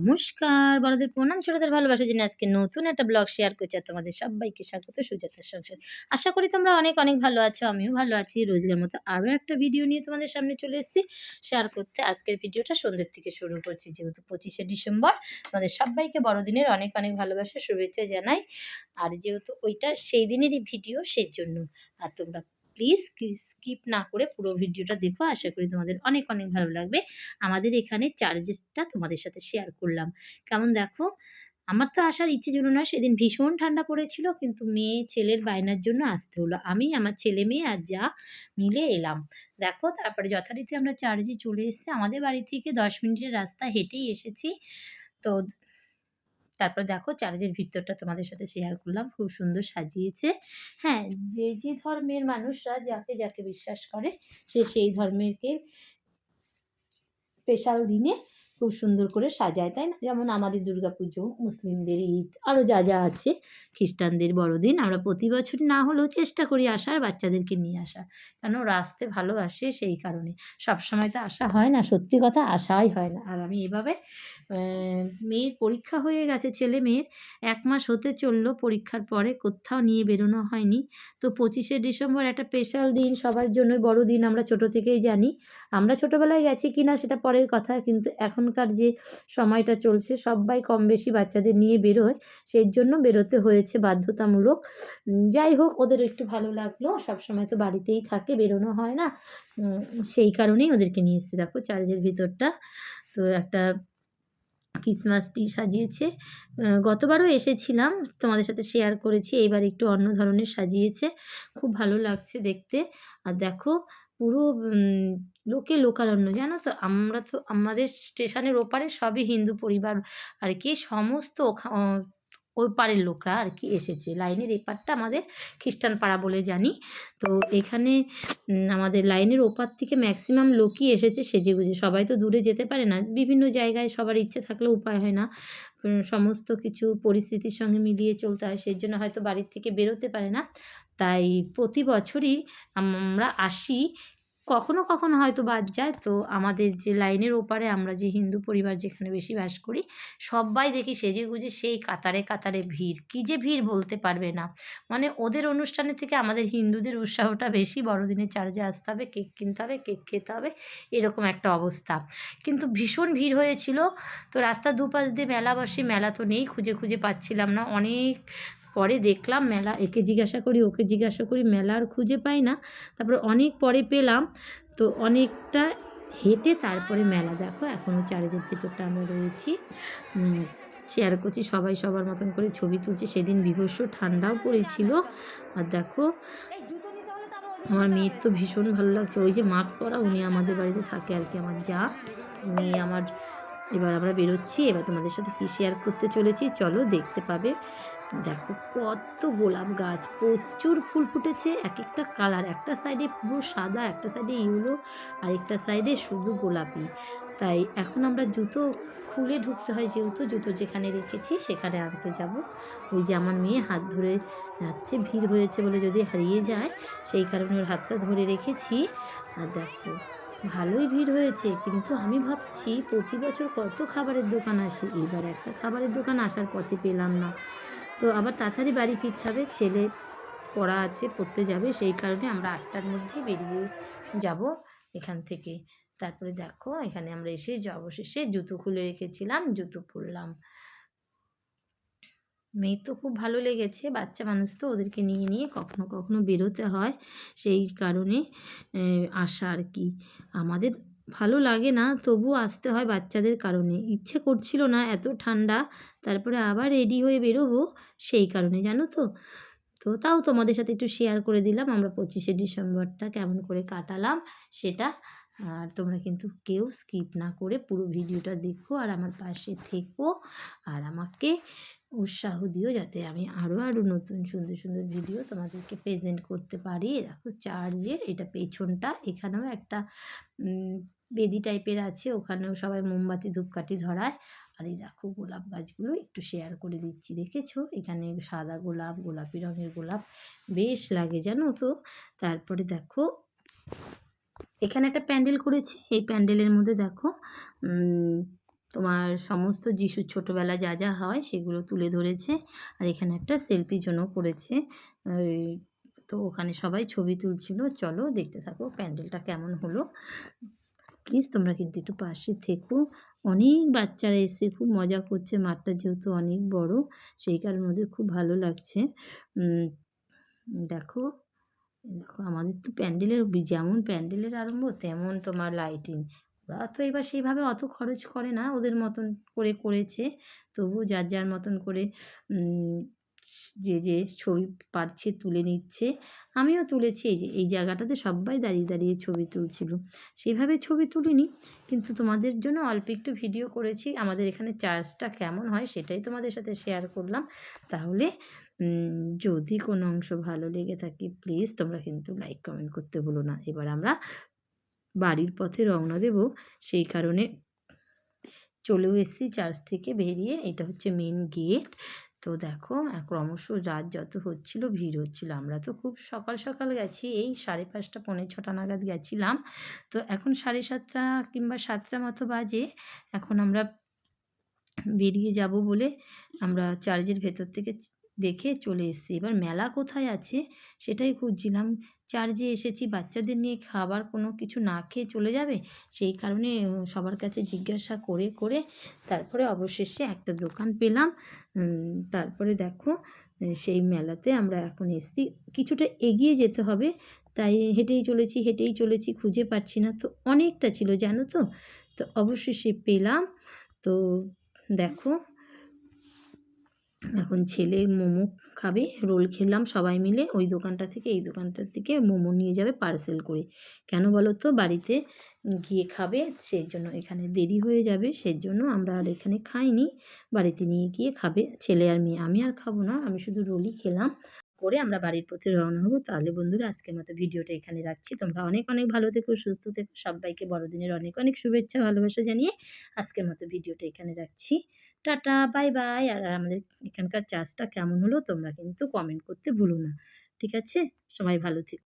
নমস্কার, বড়দের প্রণাম, ছোটদের ভালোবাসা জন্য আজকে নতুন একটা ব্লগ শেয়ার করছি আর তোমাদের সবাইকে স্বাগত সুজাতার সংসার। আশা করি তোমরা অনেক অনেক ভালো আছো, আমিও ভালো আছি। রোজগার মতো আরও একটা ভিডিও নিয়ে তোমাদের সামনে চলে এসেছি। শেয়ার করতে আজকের ভিডিওটা সন্ধ্যের থেকে শুরু করছি, যেহেতু পঁচিশে ডিসেম্বর। তোমাদের সবাইকে বড়দিনের অনেক অনেক ভালোবাসা, শুভেচ্ছা জানাই। আর যেহেতু ওইটা সেই দিনেরই ভিডিও সেই জন্য আর তোমরা প্লিজ স্কিপ না করে পুরো ভিডিওটা দেখো। আশা করি তোমাদের অনেক অনেক ভালো লাগবে। আমাদের এখানে চার্জেসটা তোমাদের সাথে শেয়ার করলাম। কেমন দেখো? আমার তো আসার ইচ্ছে ছিল না, সেদিন ভীষণ ঠান্ডা পড়েছিল, কিন্তু মেয়ে ছেলের বায়নার জন্য আসতে হলো। আমি, আমার ছেলে মেয়ে আর যা মিলে এলাম। দেখো, তারপরে যথারীতি আমরা চার্জে চলে এসেছি। আমাদের বাড়ি থেকে দশ মিনিটের রাস্তা হেঁটেই এসেছি। তো তারপর দেখো চার্জের ভিতরটা তোমাদের সাথে শেয়ার করলাম, খুব সুন্দর সাজিয়েছে। হ্যাঁ যে যে ধর্মের মানুষরা যাকে যাকে বিশ্বাস করে, সে সেই ধর্মেরকে স্পেশাল দিনে খুব সুন্দর করে সাজায়, তাই না? যেমন আমাদের দুর্গাপুজো, মুসলিমদের ঈদ আরও যা যা আছে, খ্রিস্টানদের বড়দিন, আমরা প্রতি বছর না হলেও চেষ্টা করি আসার, বাচ্চাদেরকে নিয়ে আসা কেন? ওরা আসতে ভালোবাসে সেই কারণে। সবসময় তো আসা হয় না, সত্যি কথা আসাই হয় না। আর আমি এভাবে মেয়ের পরীক্ষা হয়ে গেছে, ছেলে মেয়ের, এক মাস হতে চলল, পরীক্ষার পরে কোথাও নিয়ে বেরোনো হয়নি। তো পঁচিশে ডিসেম্বর একটা স্পেশাল দিন, সবার জন্য বড় দিন আমরা ছোট থেকেই জানি। আমরা ছোটোবেলায় গেছি কি না সেটা পরের কথা, কিন্তু এখনকার যে সময়টা চলছে, সবাই কম বেশি বাচ্চাদের নিয়ে বেরোয়। সেই জন্য বেরোতে হয়েছে বাধ্যতামূলক। যাই হোক, ওদের একটু ভালো লাগল। সবসময় তো বাড়িতেই থাকে, বেরোনো হয় না। সেই কারণেই ওদেরকে নিয়ে এসেছি। দেখো, চার্জের ভিতরটা তো একটা ক্রিসমাস ট্রি সাজিয়েছে। গতবারও এসেছিলাম, তোমাদের সাথে শেয়ার করেছি। এইবার একটু অন্য ধরনের সাজিয়েছে। খুব ভালো লাগছে দেখতে। আর দেখো পুরো লোকে লোকারণ্য, জানো তো? আমরা তো, আমাদের স্টেশনের ওপারে সবই হিন্দু পরিবার আর কি, সমস্ত ওই পাড়ের লোকরা আর কি এসেছে। লাইনের এপারটা আমাদের খ্রিস্টান পাড়া বলে জানি। তো এখানে আমাদের লাইনের ওপার থেকে ম্যাক্সিমাম লোকই এসেছে সেজে গুজে। সবাই তো দূরে যেতে পারে না। বিভিন্ন জায়গায় সবার ইচ্ছে থাকলেও উপায় হয় না। সমস্ত কিছু পরিস্থিতির সঙ্গে মিলিয়ে চলতে হয়। সেই জন্য হয়তো বাড়ির থেকে বেরোতে পারে না। তাই প্রতি বছরই আমরা আসি। কখনো কখনো হয়তো বাদ যায়। তো আমাদের যে লাইনের ওপারে আমরা যে হিন্দু পরিবার যেখানে বেশি বাস করি, সবাই দেখি সেজে গুজে সেই কাতারে কাতারে ভিড়। কী যে ভিড় বলতে পারবে না। মানে ওদের অনুষ্ঠানের থেকে আমাদের হিন্দুদের উৎসাহটা বেশি। বড়দিনে চার্জে আসতে হবে, কেক কিনতে হবে, কেক খেতে হবে, এরকম একটা অবস্থা। কিন্তু ভীষণ ভিড় হয়েছিল। তো রাস্তার দুপাশ দিয়ে মেলা বসে, মেলা তো নেই, খুঁজে খুঁজে পাচ্ছিলাম না। অনেক পরে দেখলাম মেলা, একে জিজ্ঞাসা করি, ওকে জিজ্ঞাসা করি, মেলা আর খুঁজে পাই না। তারপরে অনেক পরে পেলাম। তো অনেকটা হেঁটে তারপরে মেলা দেখো, এখনও চার্জের ভেতরটা আমরা রয়েছি। শেয়ার করছি সবাই সবার মতন করে ছবি তুলছি। সেদিন বিভস্ম ঠান্ডাও পড়েছিল। আর দেখো, আমার মেয়ের তো ভীষণ ভালো লাগছে। ওই যে মাস্ক পরা, উনি আমাদের বাড়িতে থাকে আর কি, আমার যা। উনি আমার, এবার আমরা বেরোচ্ছি। এবার তোমাদের সাথে কী শেয়ার করতে চলেছি, চলো দেখতে পাবে। দেখো কত গোলাপ গাছ, প্রচুর ফুল ফুটেছে এক একটা কালার একটা সাইডে পুরো সাদা, একটা সাইডে ইউলো আর একটা সাইডে শুধু গোলাপি। তাই এখন আমরা জুতো খুলে ঢুকতে হয় যেহেতু, জুতো যেখানে রেখেছি সেখানে আনতে যাব। ওই যে আমার মেয়ে হাত ধরে যাচ্ছে, ভিড় হয়েছে বলে যদি হারিয়ে যায়, সেই কারণে ওর হাতটা ধরে রেখেছি। আর দেখো, ভালোই ভিড় হয়েছে, কিন্তু আমি ভাবছি প্রতি বছর কত খাবারের দোকান আসে। এবার একটা খাবারের দোকান আসার পথে পেলাম না। তো আবার তাড়াতাড়ি বাড়ি ফিরতে হবে, ছেলে পড়া আছে, পড়তে যাবে, সেই কারণে আমরা আটটার মধ্যেই বেরিয়ে যাব এখান থেকে। তারপরে দেখো, এখানে আমরা এসে অবশেষে জুতো খুলে রেখেছিলাম, জুতো পরলাম। মেয়ে তো খুব ভালো লেগেছে, বাচ্চা মানুষ তো ওদেরকে নিয়ে নিয়ে কখনো কখনো বেরোতে হয়, সেই কারণে আসা আর কি। আমাদের ভালো লাগে না তবু আসতে হয় বাচ্চাদের কারণে। ইচ্ছে করছিল না এত ঠান্ডা, তারপরে আবার রেডি হয়ে বেরোবো সেই কারণে, জানো তো? তো তাও তোমাদের সাথে একটু শেয়ার করে দিলাম, আমরা পঁচিশে ডিসেম্বরটা কেমন করে কাটালাম সেটা। আর তোমরা কিন্তু কেউ স্কিপ না করে পুরো ভিডিওটা দেখো আর আমার পাশে থেকো। আর আমাকে উৎসাহ দিও যাতে আমি আরও আরও নতুন সুন্দর সুন্দর ভিডিও তোমাদেরকে প্রেজেন্ট করতে পারি। দেখো চার্জের এটা পেছনটা, এখানেও একটা বেদি টাইপের আছে, ওখানেও সবাই মোমবাতি, ধূপকাঠি ধরায়। আর এই দেখো গোলাপ গাছগুলো, একটু শেয়ার করে দিচ্ছি, দেখেছ? এখানে সাদা গোলাপ, গোলাপি রঙের গোলাপ, বেশ লাগে জানো তো? তারপরে দেখো, এখানে একটা প্যান্ডেল করেছি, এই প্যান্ডেলের মধ্যে দেখো তোমার সমস্ত যিশুর ছোটোবেলা যা যা হয় সেগুলো তুলে ধরেছে। আর এখানে একটা সেলফি জন্য করেছে। তো ওখানে সবাই ছবি তুলছিল, চলো দেখতে থাকো প্যান্ডেলটা কেমন হলো। প্লিজ তোমরা কিন্তু একটু পাশে থেকো। অনেক বাচ্চারা এসে খুব মজা করছে। মাঠটা যেহেতু অনেক বড়, সেই কারণে ওদের খুব ভালো লাগছে। দেখো দেখো, আমাদের তো প্যান্ডেলের যেমন প্যান্ডেলের আরম্ভ, তেমন তোমার লাইটিং। ওরা তো এবার সেইভাবে অত খরচ করে না, ওদের মতন করে করেছে। তবু যার যার মতন করে যে যে ছবি পারছে তুলে নিচ্ছে। আমিও তুলেছি এই যে, এই জায়গাটাতে সবাই দাঁড়িয়ে দাঁড়িয়ে ছবি তুলছিল। সেইভাবে ছবি তুলিনি, কিন্তু তোমাদের জন্য অল্প একটু ভিডিও করেছি। আমাদের এখানে চার্জটা কেমন হয় সেটাই তোমাদের সাথে শেয়ার করলাম। তাহলে যদি কোনো অংশ ভালো লেগে থাকে প্লিজ তোমরা কিন্তু লাইক কমেন্ট করতে ভুলো না। এবার আমরা বাড়ির পথে রওনা দেব। সেই কারণে চলেও এসেছি চার্চ থেকে বেরিয়ে। এটা হচ্ছে মেন গেট তো দেখো ক্রমশ রাত যত হচ্ছিল, ভিড় হচ্ছিল। আমরা তো খুব সকাল সকাল গেছি, এই সাড়ে পাঁচটা, পৌনে ছটা নাগাদ গেছিলাম। তো এখন সাড়ে সাতটা কিংবা সাতটা মতো বাজে, এখন আমরা বেরিয়ে যাব বলে আমরা চার্জের ভেতর থেকে দেখে চলে এসেছি। এবার মেলা কোথায় আছে সেটাই খুঁজছিলাম। চার্চে এসেছি, বাচ্চাদের নিয়ে খাবার কোনো কিছু না খেয়ে চলে যাবে? সেই কারণে সবার কাছে জিজ্ঞাসা করে করে তারপরে অবশেষে একটা দোকান পেলাম। তারপরে দেখো সেই মেলাতে আমরা এখন এসেছি। কিছুটা এগিয়ে যেতে হবে, তাই হেঁটেই চলেছি হেঁটেই চলেছি, খুঁজে পাচ্ছি না। তো অনেকটা ছিল, জানো তো? তো অবশেষে পেলাম। তো দেখো এখন ছেলে মোমো খাবে, রোল খেলাম সবাই মিলে, ওই দোকানটা থেকে এই দোকানটার থেকে মোমো নিয়ে যাবে পার্সেল করে। কেন বলো তো বাড়িতে গিয়ে খাবে, সেই জন্য এখানে দেরি হয়ে যাবে, সেই জন্য আমরা আর এখানে খাইনি। বাড়িতে নিয়ে গিয়ে খাবে, ছেলে আর মেয়ে। আমি আর খাব না, আমি শুধু রোলই খেলাম। করে আমরা বাড়ির পথে রওনা হব। তাহলে বন্ধুরা, আজকের মতো ভিডিওটা এখানে রাখছি। তোমরা অনেক অনেক ভালো থেকো, সুস্থ থেকো। সবাইকে বড়দিনের অনেক অনেক শুভেচ্ছা, ভালোবাসা জানিয়ে আজকের মতো ভিডিওটা এখানে রাখছি। Tata, bye bye. আর আমাদের এখানকার চার্জটা কেমন হলো তোমরা কিন্তু কমেন্ট করতে ভুলো না। ঠিক আছে? সবাই ভালো থেকো।